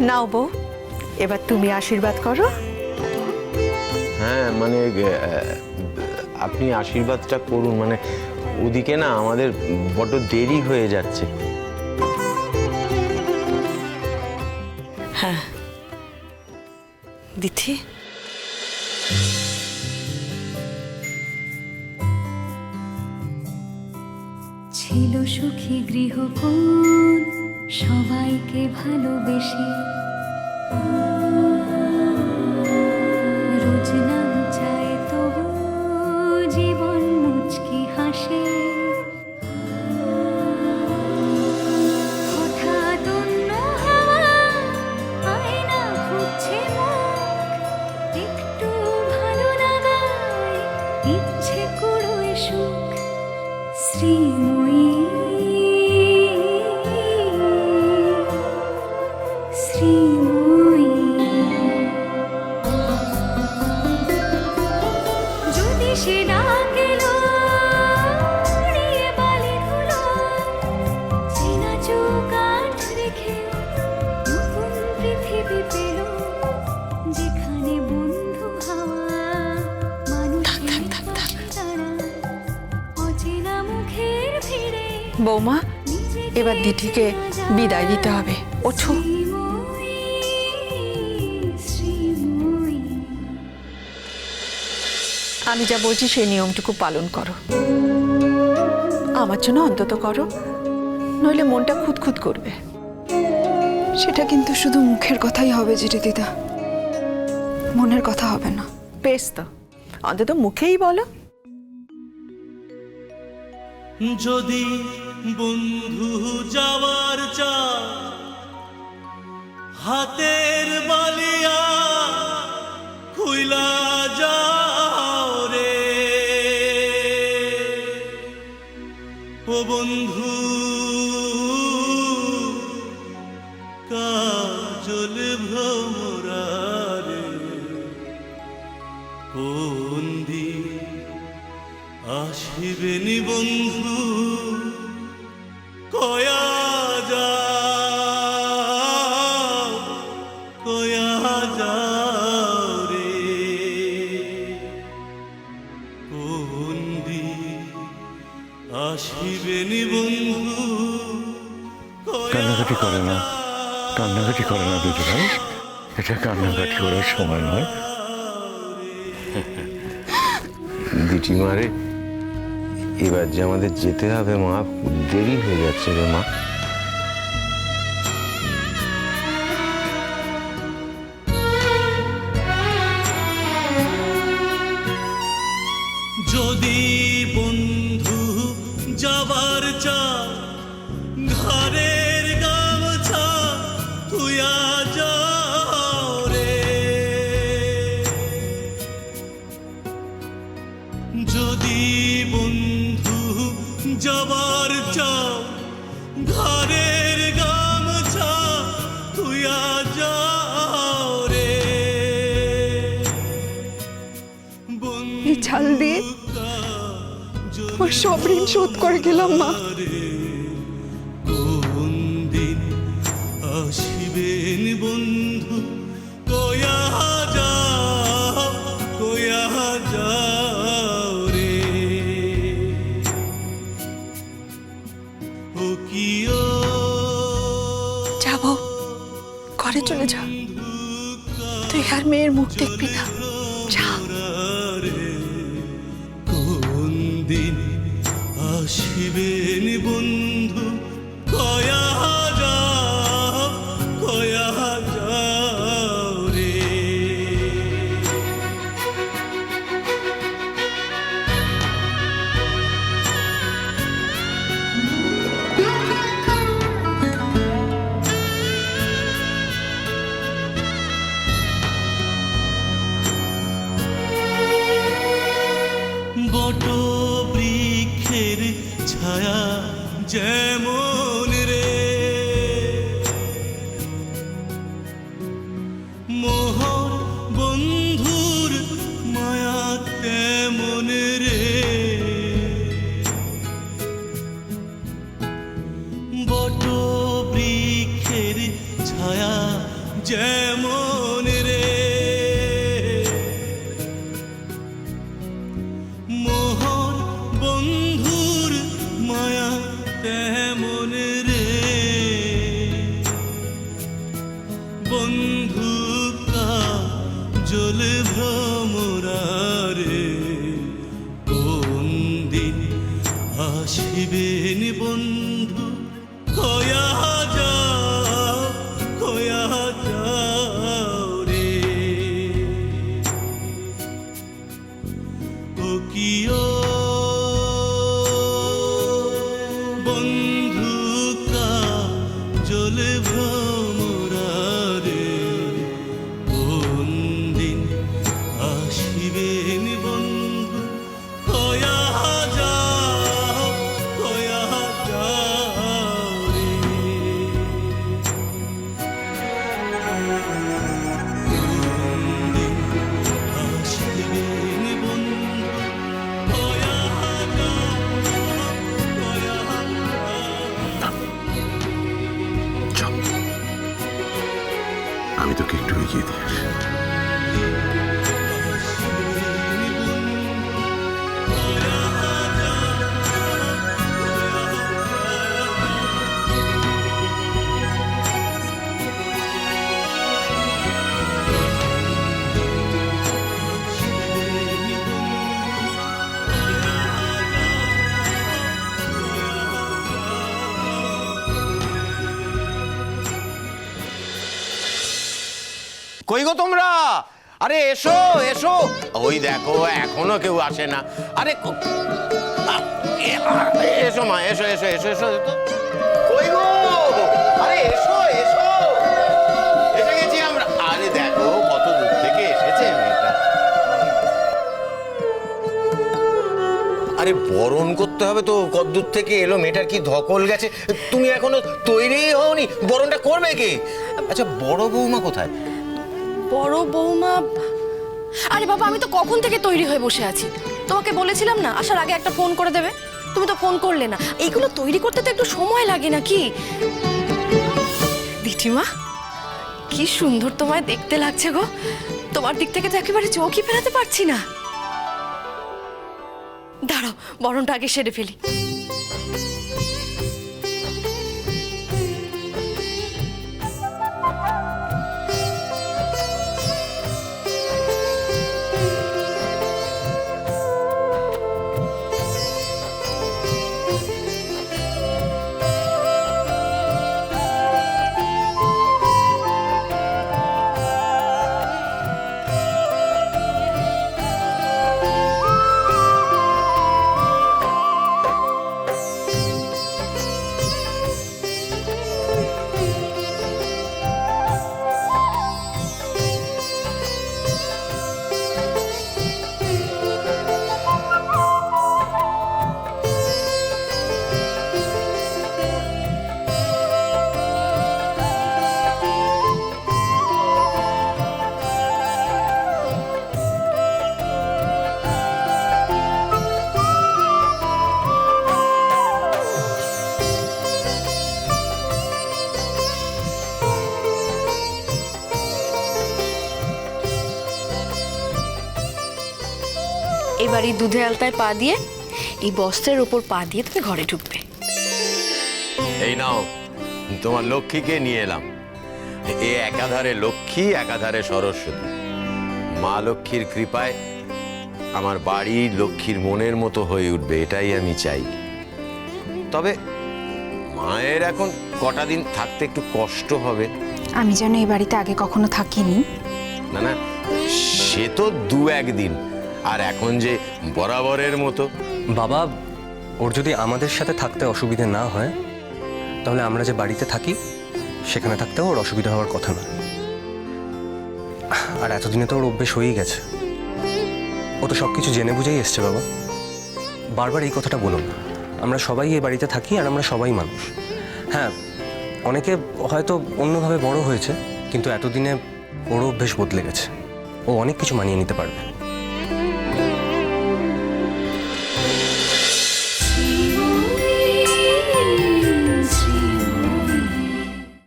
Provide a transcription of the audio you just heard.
নাও বউ এবার তুমি আশীর্বাদ করো। হ্যাঁ মানে আপনি আশীর্বাদটা করুন মানে ওদিকে না আমাদের বড্ড দেরি হয়ে যাচ্ছে। হ্যাঁ। দিথি ছিল সুখী গৃহকোণ সবাইকে ভালোবেসে। বৌমা, এবার দিঠিকে বিদায় দিতে হবে। ওঠো। আমি যা বলছি সেই নিয়মটুকু পালন করো। আমার জন্য অন্তত করো। নইলে মনটা খুঁতখুত করবে। সেটা কিন্তু শুধু মুখের কথাই হবে জিরে দিদা। মনের কথা হবে না। বেশ তো। অন্তত মুখেই বলো। যদি বন্ধু যাওয়ার চা হাতের বালিয়া খুইলা যাও রে। ও বন্ধু, কাজল ভ্রমরারে, কোন দিন আসিবেনি বন্ধু? কান্নাকাটি করে না দুটো ভাই এটা কান্নাকাটি করার সময় নয়। দিটি মারে এবার যে আমাদের যেতে হবে মা দেরি হয়ে যাচ্ছে রে মা। যদি বন্ধু যাবার চা ঘরের ঘরের গামছা তুইয়া যাও রে। এই ছাল দিয়ে আমার সব ঋণ শোধ করে গেলাম মা। কোন দিন আসিবেন বন্ধু? মেয়ের মুখ দেখবি না কোন দিন আসিবেন বন্ধু? যেমন রে। মোহর বন্ধুর মায়া তেমন রে। বট বৃক্ষের ছায়া যেমন জল ভ্রমরারে কোন দিন আসিবেন আমি তোকে একটু এগিয়ে দিয়ে কই গো তোমরা? আরে এসো এসো। ওই দেখো, এখনও কেউ আসে না। আরে এসো মা, এসো এসো এসো এসো। কই গো? আরে এসো এসো। এসে গেছি আমরা। আরে দেখো, কত দূর থেকে এসেছে মেয়েটা। আরে বরণ করতে হবে তো, কতদূর থেকে এলো, মেয়েটার কি ধকল গেছে? তুমি এখনও তৈরি হওনি, বরণটা করবে কে? আচ্ছা বড় বৌমা কোথায়? বড় বৌমা। আরে বাবা, আমি তো কখন থেকে তৈরি হয়ে বসে আছি? তোমাকে বলেছিলাম না, আসার আগে একটা ফোন করে দেবে। তুমি তো ফোন করলে না। এইগুলো তৈরি করতে তো একটু সময় লাগে নাকি? দিঠিমা কি সুন্দর তোমায় দেখতে লাগছে গো। তোমার দিক থেকে তো একেবারে চোখই ফেরাতে পারছি না। দাঁড়াও, বরণটা আগে সেরে ফেলি। এবার এই দুধে আলতায় পা দিয়ে এই বস্ত্রের ওপর পা দিয়ে তুমি ঘরে ঢুকবে। এই নাও তোমার লক্ষ্মীকে নিয়ে এলাম। এ একাধারে লক্ষ্মী একাধারে সরস্বতী। মা লক্ষ্মীর কৃপায় আমার বাড়ি লক্ষ্মীর মনের মতো হয়ে উঠবে এটাই আমি চাই। তবে মায়ের এখন কটা দিন থাকতে একটু কষ্ট হবে। আমি যেন এই বাড়িতে আগে কখনো থাকিনি। না না সে তো দু একদিন আর এখন যে বরাবরের মতো। বাবা, ওর যদি আমাদের সাথে থাকতে অসুবিধে না হয়, তাহলে আমরা যে বাড়িতে থাকি, সেখানে থাকতেও ওর অসুবিধা হওয়ার কথা না আর এতদিনে তো ওর অভ্যেস হয়েই গেছে। ও তো সব কিছু জেনে বুঝেই এসছে বাবা। বারবার এই কথাটা বলুন। আমরা সবাই এই বাড়িতে থাকি আর আমরা সবাই মানুষ। হ্যাঁ অনেকে হয়তো অন্যভাবে বড় হয়েছে, কিন্তু এতদিনে ওর অভ্যেস বদলে গেছে। ও অনেক কিছু মানিয়ে নিতে পারবে।